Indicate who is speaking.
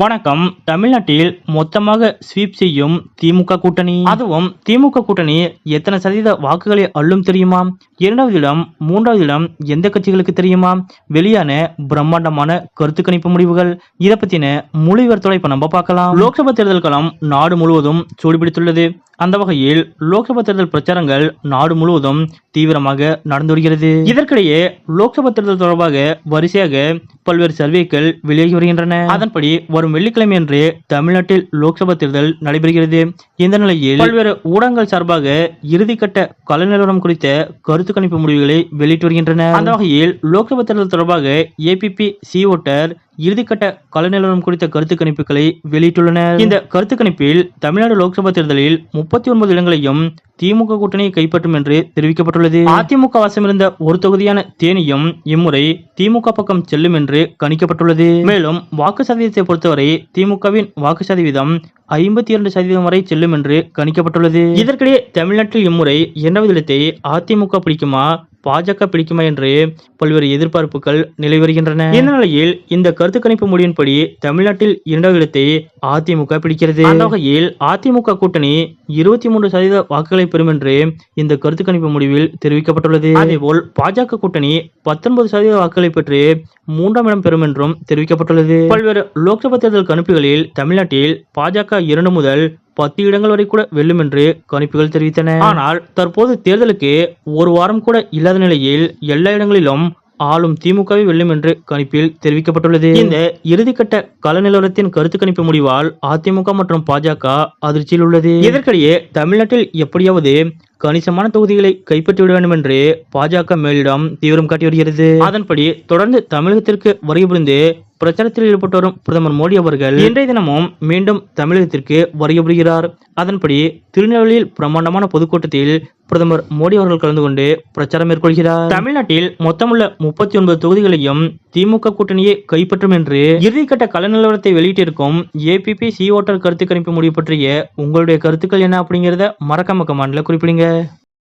Speaker 1: வணக்கம். தமிழ்நாட்டில் மொத்தமாக ஸ்வீப் செய்யும் திமுக கூட்டணி. அதுவும் திமுக கூட்டணி எத்தனை சதவீத வாக்குகளை அள்ளும் தெரியுமா? இரண்டாவது இடம் மூன்றாவது இடம் எந்த கட்சிகளுக்கு தெரியுமா? வெளியான பிரம்மாண்டமான கருத்து கணிப்பு முடிவுகள். இதை பத்தின முழு விவரத்தோட இப்ப நம்ம பார்க்கலாம். லோக்சபா தேர்தல் களம் நாடு முழுவதும் சூடுபிடித்துள்ளது. அந்த வகையில் லோக்சபா தேர்தல் பிரச்சாரங்கள் நாடு முழுவதும் தீவிரமாக நடந்து வருகிறது. இதற்கிடையே லோக்சபா தேர்தல் தொடர்பாக வரிசையாக பல்வேறு சர்வேக்கள் வெளியாகி வருகின்றன. அதன்படி வரும் வெள்ளிக்கிழமை அன்று தமிழ்நாட்டில் லோக்சபா தேர்தல் நடைபெறுகிறது. இந்த நிலையில் பல்வேறு ஊடகங்கள் சார்பாக இறுதிக்கட்ட கலை நிலவரம் குறித்த கருத்து கணிப்பு முடிவுகளை வெளியிட்டு வருகின்றன அந்த வகையில் லோக்சபா தேர்தல் தொடர்பாக ஏபிபி சி ஓட்டர் இறுதிக்கட்ட கள குறித்த கருத்து கணிப்புகளை வெளியிட்டுள்ளனர். இந்த கருத்து கணிப்பில் தமிழ்நாடு லோக்சபா தேர்தலில் முப்பத்தி ஒன்பது இடங்களையும் திமுக கூட்டணியை கைப்பற்றும் என்று தெரிவிக்கப்பட்டுள்ளது. அதிமுக வசமிருந்த ஒரு தொகுதியான தேனியும் இம்முறை திமுக பக்கம் செல்லும் என்று கணிக்கப்பட்டுள்ளது. மேலும் வாக்கு சதவீதத்தை பொறுத்தவரை திமுகவின் வாக்கு சதவீதம் ஐம்பத்தி இரண்டு சதவீதம் வரை செல்லும் என்று கணிக்கப்பட்டுள்ளது. இதற்கிடையே தமிழ்நாட்டில் இம்முறை இரண்டாவது இடத்தை அதிமுக பிடிக்குமா? பாஜக பிடிக்குமா என்று பல்வேறு எதிர்பார்ப்புகள் நிலவி வருகின்றன. இந்த நிலையில் இந்த கருத்து கணிப்பு முடிவின்படி தமிழ்நாட்டில் இரண்டாவது இடத்தை அதிமுக பிடிக்கிறது. அந்த வகையில் அதிமுக கூட்டணி இருபத்தி மூன்று சதவீத வாக்குகளை பெறும் என்று இந்த கருத்து கணிப்பு முடிவில் தெரிவிக்கப்பட்டுள்ளது. அதேபோல் பாஜக கூட்டணி பத்தொன்பது சதவீத வாக்குகளை பெற்று மூன்றாம் இடம் பெறும் என்றும் தெரிவிக்கப்பட்டுள்ளது. பல்வேறு லோக்சபா தேர்தல் கணிப்புகளில் தமிழ்நாட்டில் பாஜக இரண்டு முதல் பத்து இடங்கள் வரை கூட வெல்லும் என்று கணிப்புகள் தெரிவித்தன. ஆனால் தற்போது தேர்தலுக்கு ஒரு வாரம் கூட இல்லாத நிலையில் எல்லா இடங்களிலும் ஆளும் திமுகவை வெல்லும் என்று கணிப்பில் தெரிவிக்கப்பட்டுள்ளது. இந்த இறுதிக்கட்ட கள நிலவரத்தின் கருத்து கணிப்பு முடிவால் அதிமுக மற்றும் பாஜக அதிர்ச்சியில் உள்ளது. இதற்கிடையே தமிழ்நாட்டில் எப்படியாவது கணிசமான தொகுதிகளை கைப்பற்றிவிட வேண்டும் என்று பாஜக மேலிடம் தீவிரம் காட்டி வருகிறது. அதன்படி தொடர்ந்து தமிழகத்திற்கு வருகை புரிந்து பிரச்சாரத்தில் ஈடுபட்டு வரும் பிரதமர் மோடி அவர்கள் இன்றைய தினமும் மீண்டும் தமிழகத்திற்கு வருகை அதன்படி திருநெல்வேலியில் பிரம்மாண்டமான பொதுக்கூட்டத்தில் பிரதமர் மோடி அவர்கள் கலந்து கொண்டு பிரச்சாரம் மேற்கொள்கிறார். தமிழ்நாட்டில் மொத்தமுள்ள முப்பத்தி ஒன்பது தொகுதிகளையும் திமுக கூட்டணியே கைப்பற்றும் என்று இறுதிக்கட்ட கள நிலவரத்தை வெளியிட்டிருக்கும் ஏபிபி சி ஓட்டர் கருத்து கணிப்பு முடிவு பற்றிய உங்களுடைய கருத்துக்கள் என்ன அப்படிங்கிறத மறக்காம கமாண்ட்ல குறிப்பிடுங்க.